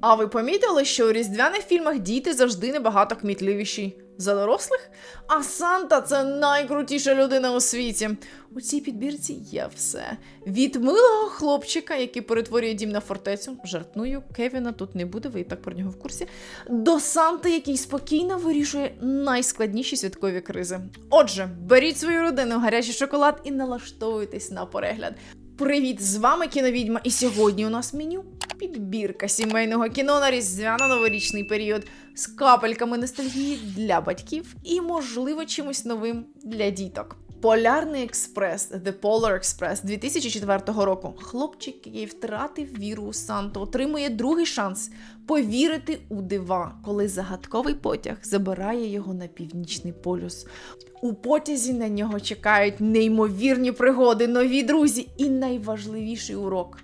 А ви помітили, що у різдвяних фільмах діти завжди набагато кмітливіші за дорослих? А Санта це найкрутіша людина у світі. У цій підбірці є все. Від милого хлопчика, який перетворює дім на фортецю, жартную, Кевіна тут не буде, ви і так про нього в курсі. До Санти, який спокійно вирішує найскладніші святкові кризи. Отже, беріть свою родину, гарячий шоколад і налаштовуйтесь на перегляд. Привіт, з вами кіновідьма, і сьогодні у нас меню підбірка сімейного кіно на різдвяно-новорічний період з капельками ностальгії для батьків і, можливо, чимось новим для діток. Полярний експрес The Polar Express 2004 року. Хлопчик, який втратив віру у Санту, отримує другий шанс повірити у дива, коли загадковий потяг забирає його на північний полюс. У потязі на нього чекають неймовірні пригоди, нові друзі і найважливіший урок.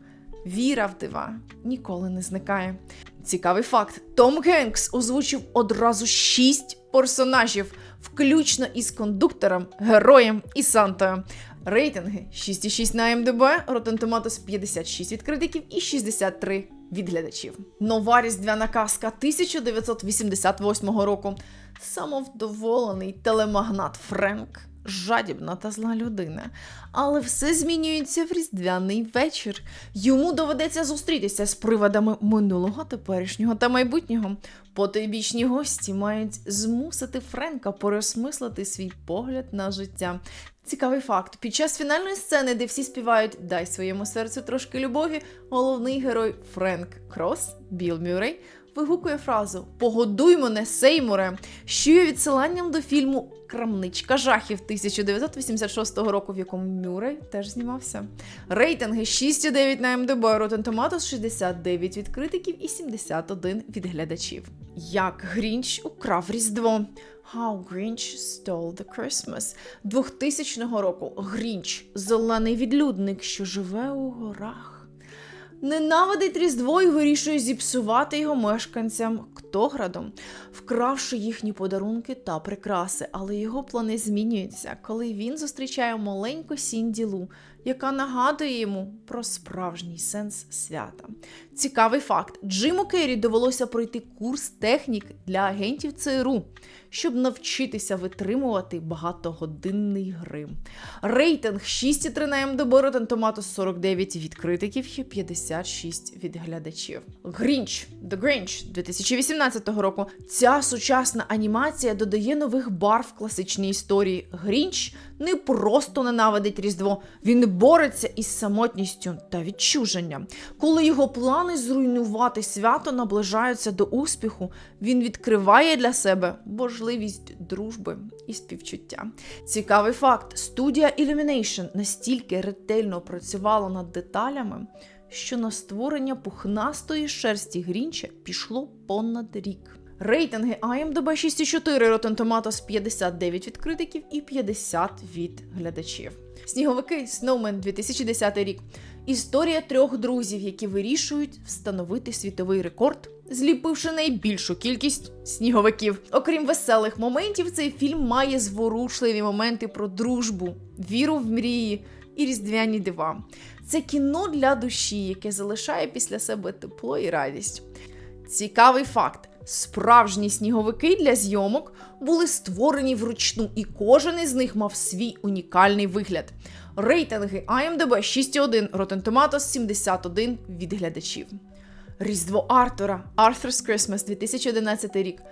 Віра в дива ніколи не зникає. Цікавий факт: Том Генкс озвучив одразу шість персонажів, включно із кондуктором, героєм і Сантою. Рейтинги 6,6 на MDB, Rotten Tomatoes 56 від критиків і 63 від глядачів. Нова різдвяна казка 1988 року. Самовдоволений телемагнат Френк, жадібна та зла людина. Але все змінюється в різдвяний вечір. Йому доведеться зустрітися з приводами минулого, теперішнього та майбутнього. Потойбічні гості мають змусити Френка переосмислити свій погляд на життя. Цікавий факт: під час фінальної сцени, де всі співають Дай своєму серцю трошки любові, головний герой Френк Крос, Біл Мюррей, вигукує фразу Погодуй мене, Сеймуре, що є відсиланням до фільму Крамничка жахів 1986 року, в якому Мюррей теж знімався. Рейтинги 6,9 на МДБ, Rotten Tomatoes 69 від критиків і 71 від глядачів. Як Грінч украв Різдво. How Grinch Stole the Christmas 2000 року. Грінч зелений відлюдник, що живе у горах. Ненавидить Різдво і вирішує зіпсувати його мешканцям Ктоградом, вкравши їхні подарунки та прикраси. Але його плани змінюються, коли він зустрічає маленьку Сінді Лу, яка нагадує йому про справжній сенс свята. Цікавий факт: Джиму Керрі довелося пройти курс технік для агентів ЦРУ, щоб навчитися витримувати багатогодинний грим. Рейтинг 6,3 на МДБ, Rotten Tomatoes 49 від критиків і 56 від глядачів. Грінч The Grinch 2018 року. Ця сучасна анімація додає нових барв класичній історії. Грінч не просто ненавидить Різдво, він бореться із самотністю та відчуженням. Коли його плани зруйнувати свято наближаються до успіху, він відкриває для себе можливість дружби і співчуття. Цікавий факт: студія Illumination настільки ретельно працювала над деталями, що на створення пухнастої шерсті Грінча пішло понад рік. Рейтинги IMDb 6,4, Rotten Tomatoes 59 від критиків і 50 від глядачів. Сніговики Snowman 2010 рік. Історія трьох друзів, які вирішують встановити світовий рекорд, зліпивши найбільшу кількість сніговиків. Окрім веселих моментів, цей фільм має зворушливі моменти про дружбу, віру в мрії і різдвяні дива. Це кіно для душі, яке залишає після себе тепло і радість. Цікавий факт: справжні сніговики для зйомок були створені вручну, і кожен із них мав свій унікальний вигляд. Рейтинги IMDb 6,1, Rotten Tomatoes 71 від глядачів. Різдво Артура Arthur's Christmas 2011 рік.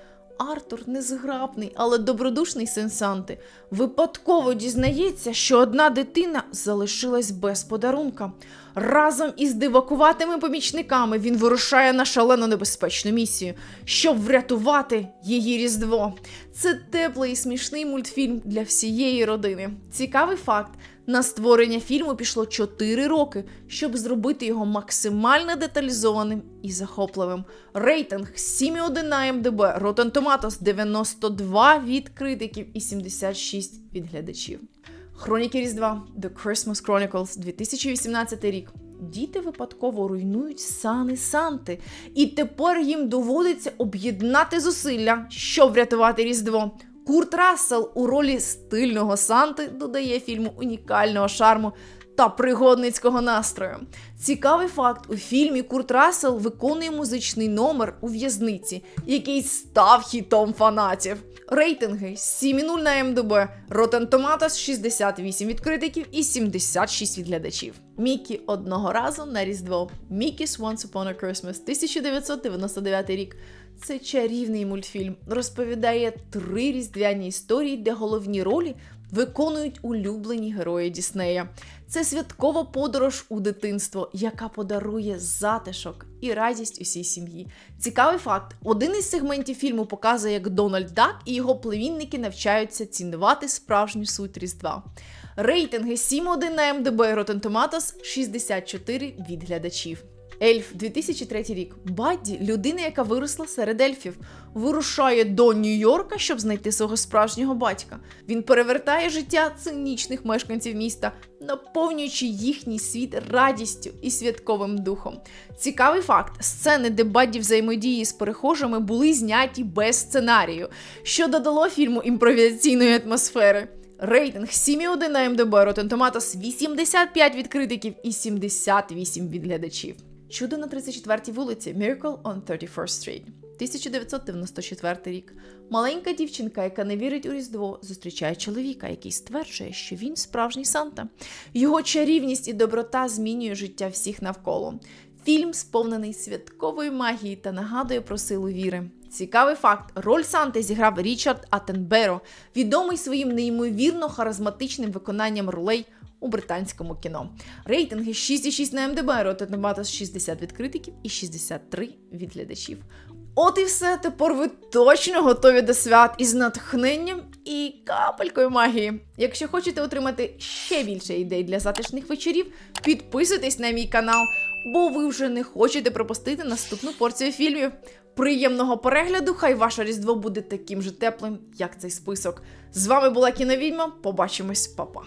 Артур незграбний, але добродушний син Санти. Випадково дізнається, що одна дитина залишилась без подарунка. Разом із дивакуватими помічниками він вирушає на шалено небезпечну місію, щоб врятувати її Різдво. Це теплий і смішний мультфільм для всієї родини. Цікавий факт: на створення фільму пішло 4 роки, щоб зробити його максимально деталізованим і захопливим. Рейтинг 7,1 на MDB, Rotten Tomatoes 92 від критиків і 76 від глядачів. Хроніки Різдва The Christmas Chronicles 2018 рік. Діти випадково руйнують сани Санти, і тепер їм доводиться об'єднати зусилля, щоб врятувати Різдво. Курт Рассел у ролі стильного Санти додає фільму унікального шарму та пригодницького настрою. Цікавий факт: у фільмі Курт Рассел виконує музичний номер у в'язниці, який став хітом фанатів. Рейтинги 7,0 на МДБ, Rotten Tomatoes 68 від критиків і 76 від глядачів. Мікі одного разу на Різдво. Мікі's Once Upon a Christmas 1999 рік. Це чарівний мультфільм. Розповідає три різдвяні історії, де головні ролі виконують улюблені герої Діснея. Це святкова подорож у дитинство, яка подарує затишок і радість усій сім'ї. Цікавий факт: один із сегментів фільму показує, як Дональд Дак і його племінники навчаються цінувати справжню суть Різдва. Рейтинги 7,1 на МДБ Rotten Tomatoes 64 від глядачів. Ельф 2003 рік. Бадді, людина, яка виросла серед ельфів, вирушає до Нью-Йорка, щоб знайти свого справжнього батька. Він перевертає життя цинічних мешканців міста, наповнюючи їхній світ радістю і святковим духом. Цікавий факт: сцени, де Бадді взаємодії з перехожими, були зняті без сценарію, що додало фільму імпровізаційної атмосфери. Рейтинг 7,1 на МДБ, Rotten Tomatoes 85 від критиків і 78 від глядачів. Чудо на 34-й вулиці Miracle on 31st Street. 1994 рік. Маленька дівчинка, яка не вірить у Різдво, зустрічає чоловіка, який стверджує, що він справжній Санта. Його чарівність і доброта змінює життя всіх навколо. Фільм сповнений святкової магії та нагадує про силу віри. Цікавий факт: роль Санти зіграв Річард Атенберо, відомий своїм неймовірно харизматичним виконанням ролей у британському кіно. Рейтинги 6,6 на МДБ, Rotten Tomatoes 60 від критиків і 63 від глядачів. От і все. Тепер ви точно готові до свят із натхненням і капелькою магії. Якщо хочете отримати ще більше ідей для затишних вечорів, підписуйтесь на мій канал, бо ви вже не хочете пропустити наступну порцію фільмів. Приємного перегляду! Хай ваше різдво буде таким же теплим, як цей список. З вами була кіновідьма. Побачимось, па-па!